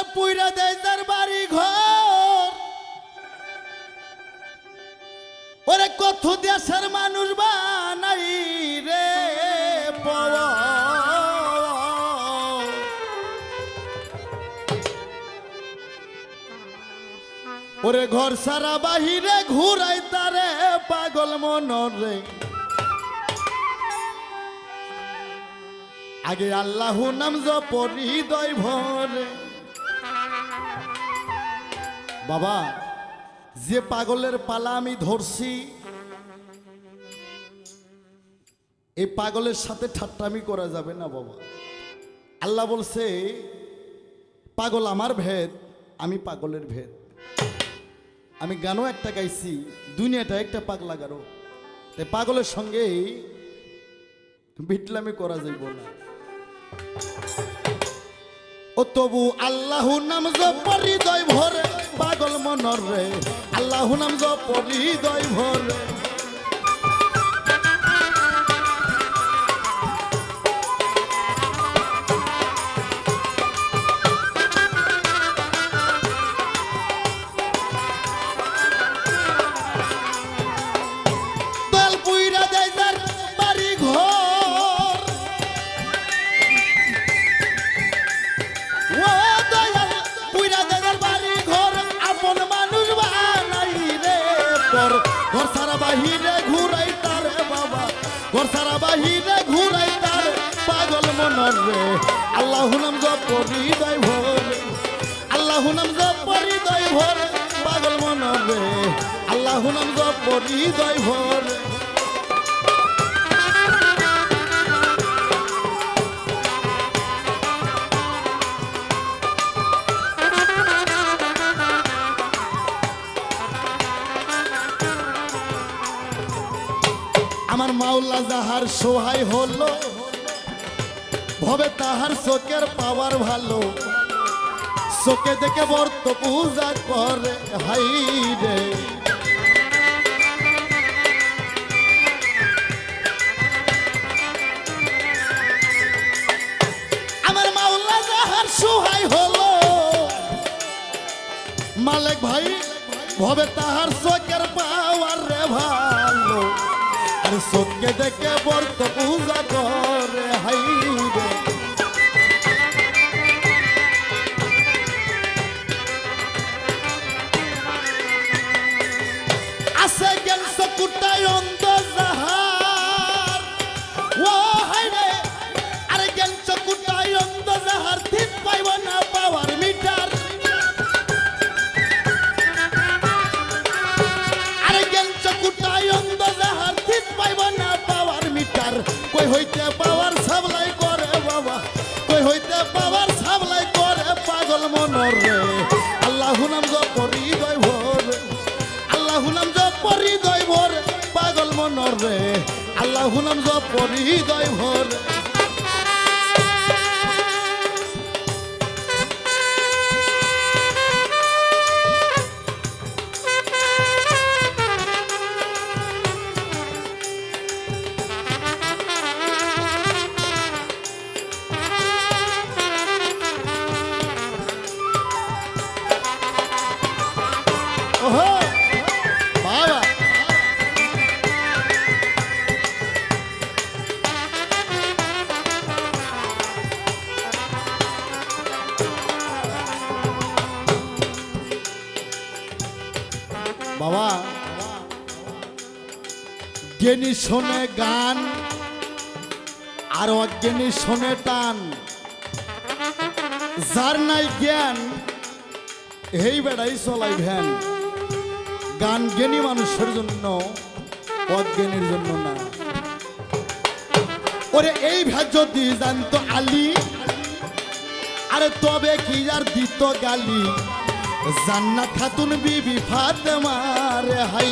ওরে পুইরা দেয় তার বাড়ি ঘর ওরে কত দেশের মানুষ বানাই রে ওরে ঘর সারা বাহিরে ঘুরাই তারে পাগল মনরে আগে আল্লাহ নাম জপরি হৃদয় ভরে। বাবা, যে পাগলের পালা আমি ধরছি এই পাগলের সাথে ঠাট্টামি করা যাবে না বাবা। আল্লাহ বলছে, পাগল আমার ভেদ, আমি পাগলের ভেদ। আমি গানও একটা গাইছি, দুনিয়াটা একটা পাগলা গারো। তাই পাগলের সঙ্গে বিটলামি করা যাইব না। ও তবু আল্লাহ নাম হৃদয় ভরে। পাগল মনরে আল্লাহ নাম জপরি হৃদয় ভরে বাহিরে ঘুরাই তার পাগল মনর রে। আল্লাহ নাম জপরি দয় ভরে। আল্লাহ নাম জপরি দয় ভরে, পাগল মনর রে। আল্লাহ নাম জপরি দয় ভরে। মাওলা যাহার সহায় হলো, ভবে তাহার চোখের পাওয়ার ভালো। চোখে দেখে বর্ত পূজা করে, হাই রে। আমার হলো, মালিক ভাই, ভবে তাহার চোখের পাওয়ার রে ভালো আর চোখকে দেখে বর্ত পূজা করে। নাম জপরি দয় ভরে। পাগল মনর রে আল্লাহ নাম জপরি দয় ভরে। ওহো! বাবা। জ্ঞানী শোনে গান, আর অজ্ঞানী শোনে টান। যার নাই জ্ঞান, এই বেড়াই চলাই ভ্যান। গান জ্ঞানী মানুষের জন্য, অজ্ঞানীর জন্য না। ওরে, এই ভ্যাজ যদি জানতো আলী, আরে তবে কি আর দিত গালি? জান্নাত খাতুন বিবি ফাতেমা রে হাই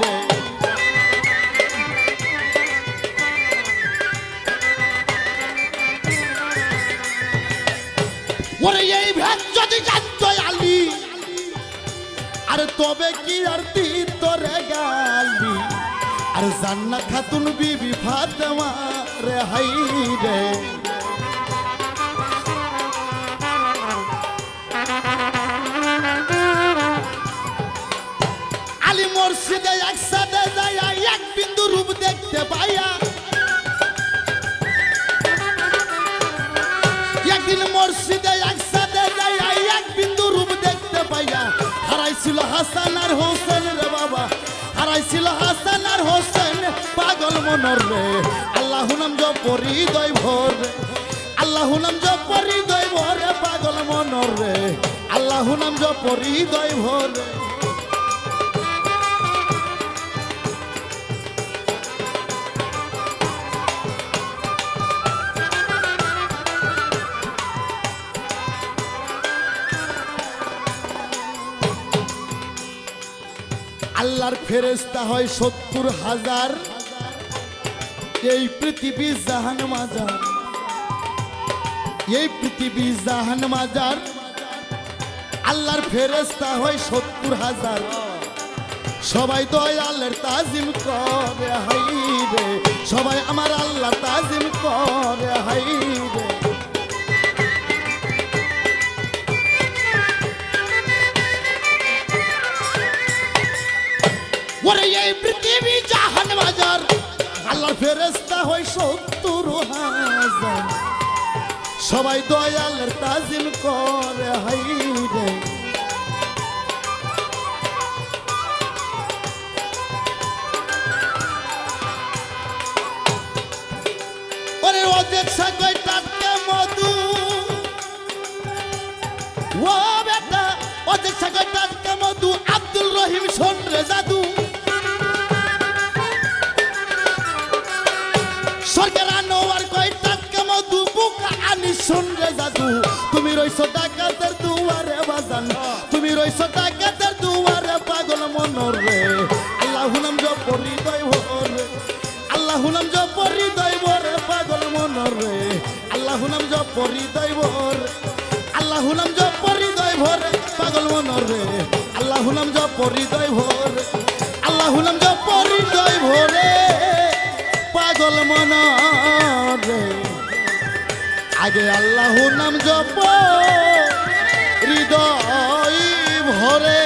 রে ওরে এই ভ্যাজ যদি জানতো আলী, আরে তবে কি আর দিত রে গালি? আর জান্নাত খাতুন বিবি ফাতেমা রে হাই রে একসাথে যাই এক বিন্দু রূপ দেখতে পাইয়া। হারাইছিল হাসান আর হোসেন রে বাবা। হারাইছিল হাসান আর হোসেন, পাগল মনর রে। আল্লাহ নাম জপরি দয় ভোর নাম জপরি দয় ভোর পাগল আল্লাহর ফেরেস্তা হয় সত্তর হাজার। এই পৃথিবী জাহান মাজার। এই পৃথিবী জাহান মাজার। আল্লাহর ফেরেস্তা হয় সত্তর হাজার। সবাই দয়ালের তাজিম করে হাই রে সবাই আমার আল্লাহ তাজিম করে ফেরেস্তা হয় সত্তর হাজার। সবাই দয়ালের তাজিম করে, হাই রে। ওরে সাগর টাটকা মধু। মধু। আব্দুল রহিম, শোন জাদু। সরকার আনোয়ার কয় টাটকা মধু বুকা আনি শোন রে জাদু। তুমি রইছো ডাকাতের দুয়ারে বাজান। তুমি রইছো ডাকাতের দুয়ারে পাগল মনর আল্লাহ নাম জপ হৃদয় ভরে আল্লাহ নাম জপ হৃদয় ভরে পাগল মনর আল্লাহ নাম জপ হৃদয় ভরে আল্লাহ নাম জপ হৃদয় ভরে পাগল মনর আল্লাহ নাম জপ হৃদয় ভরে আল্লাহ নাম জপ হৃদয় ভরে আগে আল্লাহ নাম জপ। হৃদয় ভরে